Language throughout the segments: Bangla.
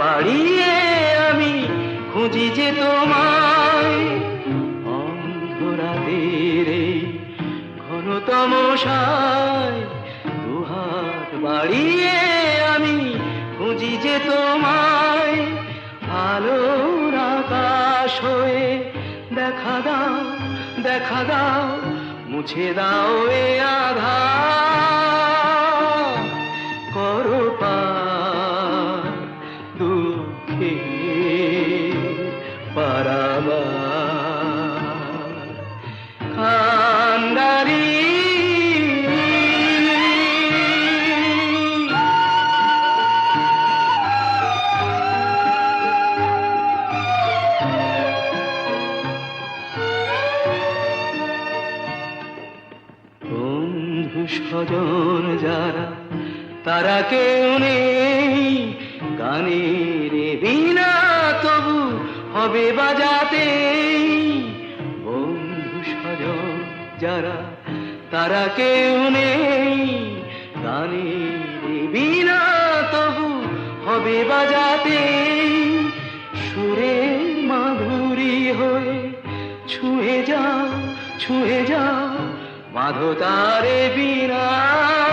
বাড়িয়ে আমি খুঁজি যে তোমায়। অন্ধরাতের ঘনতম দুহাত বাড়িয়ে আমি খুঁজি যে তোমায়। আলোর আকাশ হয়ে দেখা দাও দেখা দাও, মুছে দাও এ আধার। স্বজন যারা তারা কেউ হবে বাজাতে। বন্ধু স্বজন যারা, তারা কেউ নেই। গানের বিনা তবু হবে বাজাতে। সুরে মাধুরী হয়ে ছুঁয়ে যাও ছুঁয়ে যাও মাধতারে বিনা।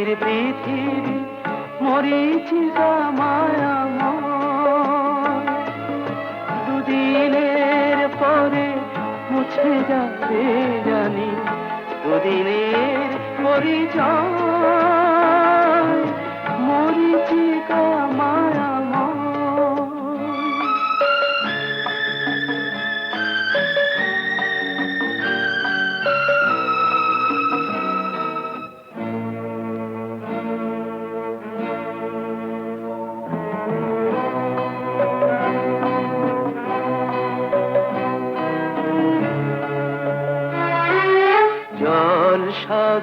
মাটির পৃথিবী মরিচিকা মায়াম দুদিনের পরে মুছে যাবে জানি দুদিনের পরিচয়। মরিচিকা মায়াময়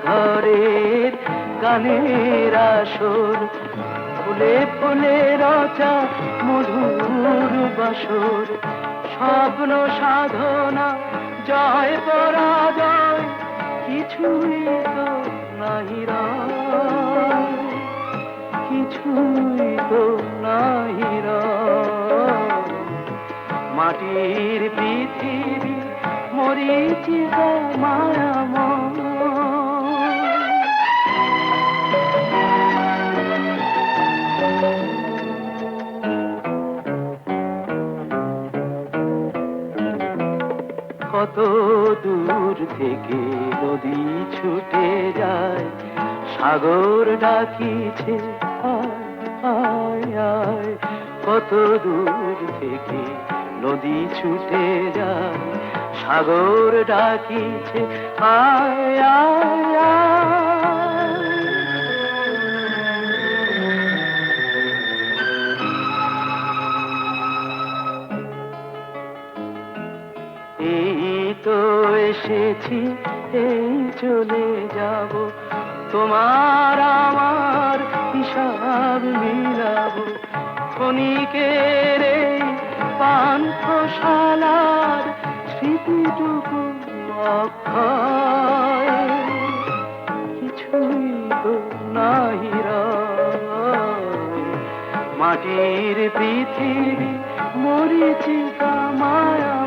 সাগরের গানের আসর, ফুলে ফুলে রচা মধুর বাসর। স্বপ্ন সাধনা, জয় পরাজয়, কিছুই তো নাহি কিছুই তো নাহি মাটির পৃথিবী মরিচিকা মায়াময় কত দূর থেকে নদী ছুটে যায়। সাগর ডাকিছে। কত দূর থেকে নদী ছুটে যায়। সাগর ডাকিছে এই তো এসেছি, এই চলে যাব। তোমার আমার হিসাব মিলাবো। ক্ষণিকের এই পান্থশালার স্মৃতিটুকু অক্ষয় কিছুই তো নাহি মাটির পৃথিবী মরিচিকা মায়াময়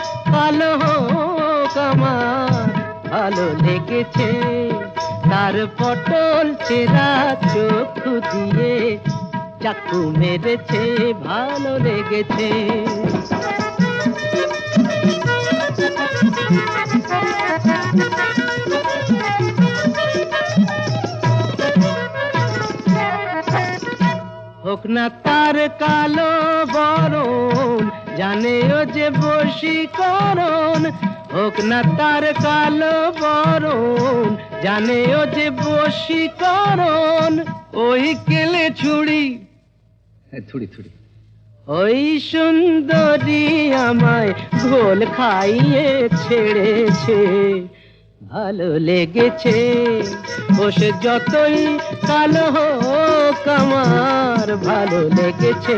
ভালো হোক আমার, ভালো লেগেছে। তার পটল চেরা চোখ দিয়ে চাকু মেরেছে, ভালো লেগেছে। হোক না তার কালো বরণ জানে ও যে বশীকরণ হোক না তার কালো বরণ জানে ও যে বশীকরণ ওই কেলে ছুড়ি ছুড়ি ছুড়ি ওই সুন্দরী আমায় ঘোল খাইয়ে ছেড়েছে। ভালো লেগেছে বসে যতই কালো হোক আমার ভালো লেগেছে।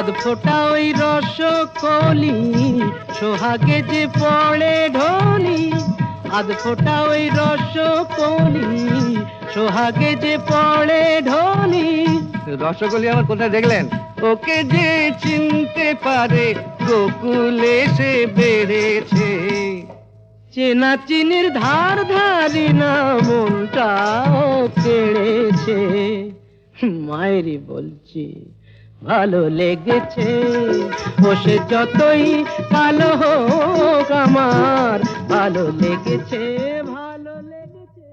আধ ফোটা ওই রস কলি সোহাগে যে পড়ে ঢলি। আধ ফোটা ওই রস কলি সোহাগে যে পড়ে ঢলি। রসগোল্লা আমার কোথায় দেখলেন? ওকে যে চিনতে পারে গোকুলে সে বেড়েছে। চেনা চিনির ধার ধারি না মনটাও কেড়েছে। মায়েরই বলছি ভালো লেগেছে। বসে যতই ভালো হোক আমার ভালো লেগেছে ভালো লেগেছে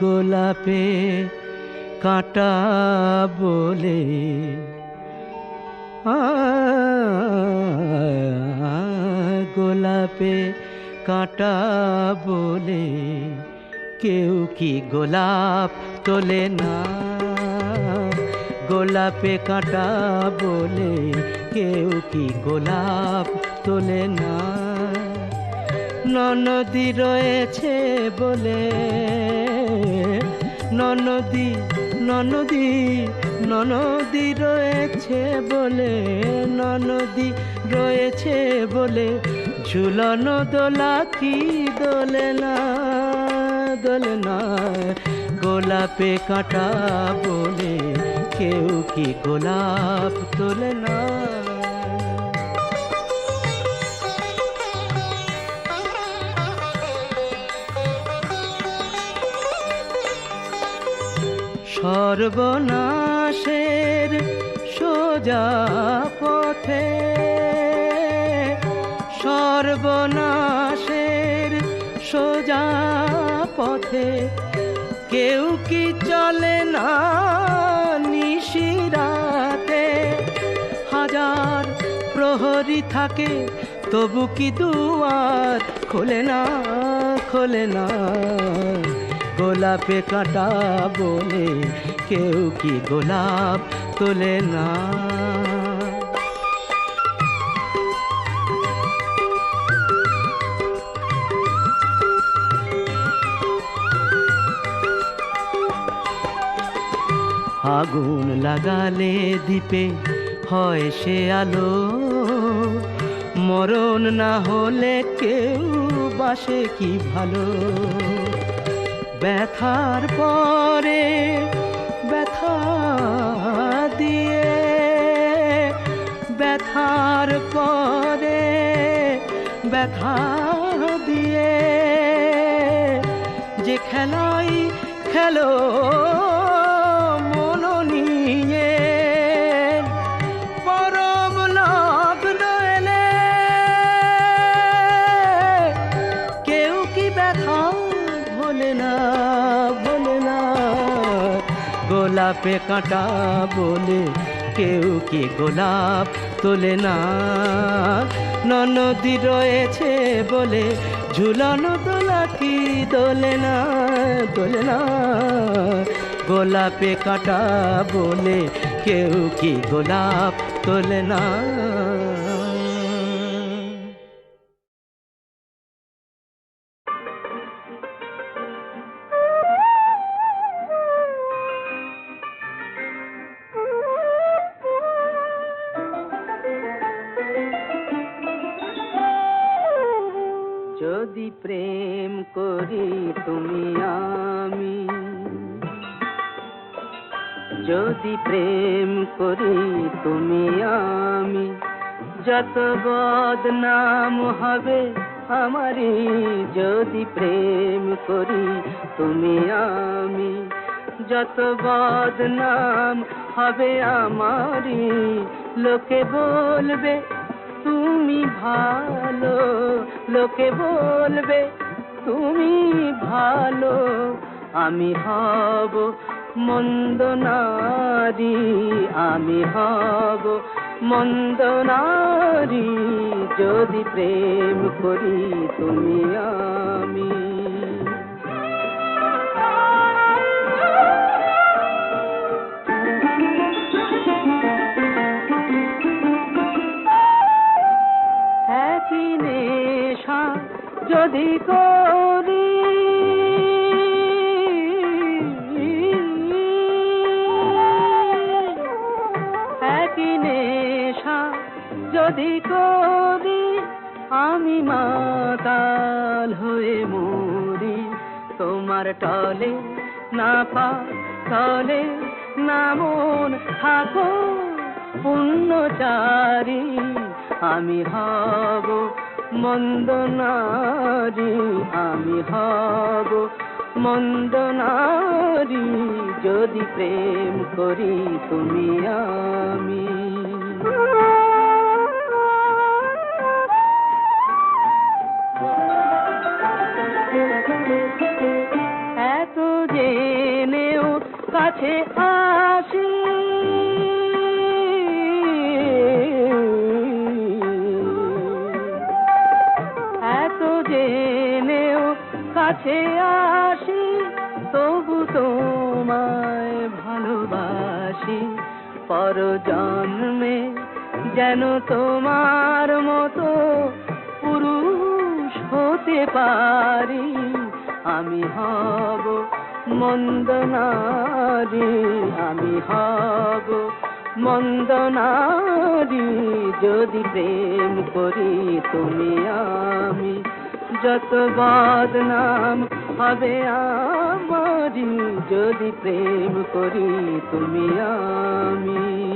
গোলাপে কাঁটা বলে। গোলাপে কাটা বলে। কেউ কি গোলাপ তোলে না? গোলাপে কাটা বলে। কেউ কি গোলাপ তোলে না? ননদী রয়েছে বলে। ননদী ননদী, ননদি রয়েছে বলে, ননদি রয়েছে বলে, ঝুলন দোলা কি দোলে না দোলে না। গোলাপে কাঁটা বলে, কেউ কি গোলাপ তোলে না? সর্বনাশের সোজা পথে। সর্বনাশের সোজা পথে। কেউ কি চলে না নিশিরাতে হাজার প্রহরী থাকে, তবু কি দুয়ার খোলে না খোলে না? গোলাপে কাঁটা বলে কেউ কি গোলাপ তোলে না? আগুন লাগালে দ্বীপে হয় সে আলো। মরণ না হলে কেউ বাসে কি ভালো? ব্যথার পরে ব্যথা দিয়ে ব্যথার পরে ব্যথা দিয়ে যে খেলাই খেলো গোলাপে কাঁটা বলে কেউ কি গোলাপ তোলে না। ননদী রয়েছে বলে ঝুলানো দোলা কি দোলে না দোলে না। গোলাপে কাঁটা বলে কেউ কি গোলাপ তোলে না। তুমি আমি যত বদনাম হবে, আমারই যদি প্রেম করি তুমি আমি। যত বদনাম হবে, আমারই লোকে বলবে, তুমি ভালো। লোকে বলবে, তুমি ভালো। আমি হব মন্দ নারী আমি হব মন্দ নারী যদি প্রেম করি তুমি আমি। যদি করি যদি করি, আমি মাতাল হয়ে মরি। তোমার টলে না পা টলে না মন থাকো, পুণ্যচারী আমি হব মন্দ নারী। আমি হব মন্দ নারী, যদি প্রেম করি তুমি আমি। এত জেনেও কাছে আসি। এত জেনেও কাছে আসি, তবু তোমায় ভালোবাসি। পর জন্মে যেন তোমার মতো হতে পারি, আমি হব মন্দ নারী, আমি হব মন্দ নারী। যদি প্রেম করি তুমি আমি, যত বদনাম হবে আমারি যদি প্রেম করি তুমি আমি।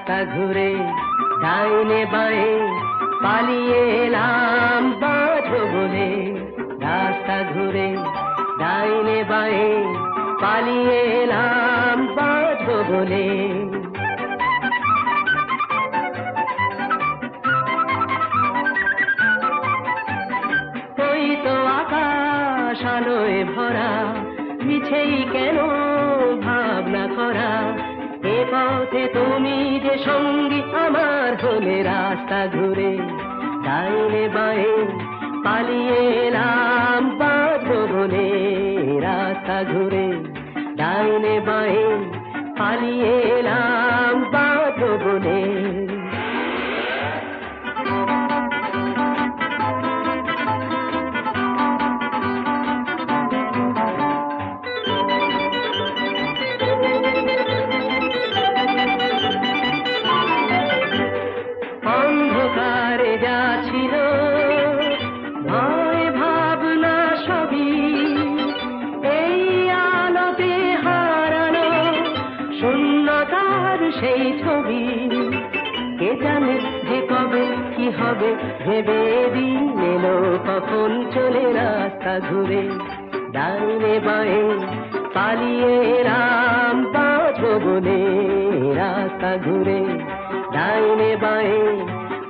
রাস্তা ঘুরে ডাইনে বাঁয়ে পালিয়ে এলাম বাঁধো বলে। রাস্তা ঘুরে ডাইনে বাঁয়ে পালিয়ে এলাম বাঁধো বলে। তো আকাশ আলোয় ভরা, মিছেই কেন তুমি যে সঙ্গী আমার হলে রাস্তা ঘুরে, ডাইনে বাঁয়ে পালিয়ে এলাম বলে রাস্তা ঘুরে, ডাইনে বাঁয়ে পালিয়ে এলাম সেই ছবি। কে জানে যে কবে কি হবে? ভেবে দিন এলো কখন চলে রাস্তা ঘুরে। ডাইনে বাঁয়ে পালিয়ে রাম বাঁচো বলে রাস্তা ঘুরে। ডাইনে বাঁয়ে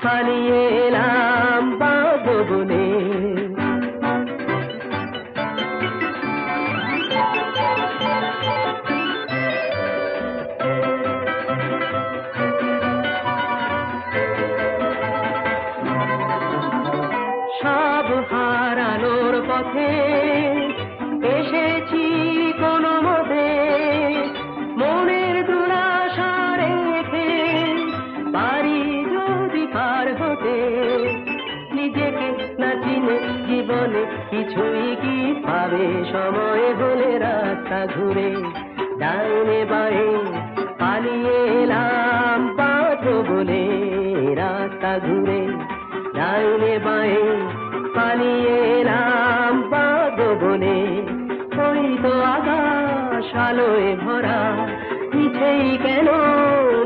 পালিয়ে এলাম পাবে সময় হলে রাস্তা ঘুরে, ডাইনে বাঁয়ে পালিয়ে এলাম পাঠো বলে রাস্তা ঘুরে, ডাইনে বাঁয়ে পালিয়ে এলাম পাঠো বলে। ওই তো আকাশ আলোয় ভরা, পিছেই কেন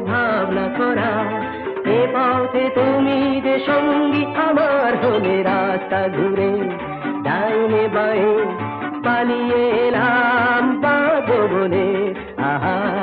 ভাবনা করা? এ পথে তুমি যে সঙ্গী, আমার হলে রাস্তা ঘুরে, ডাইনে বাঁয়ে मानिए नाम बांधो बोले आहा।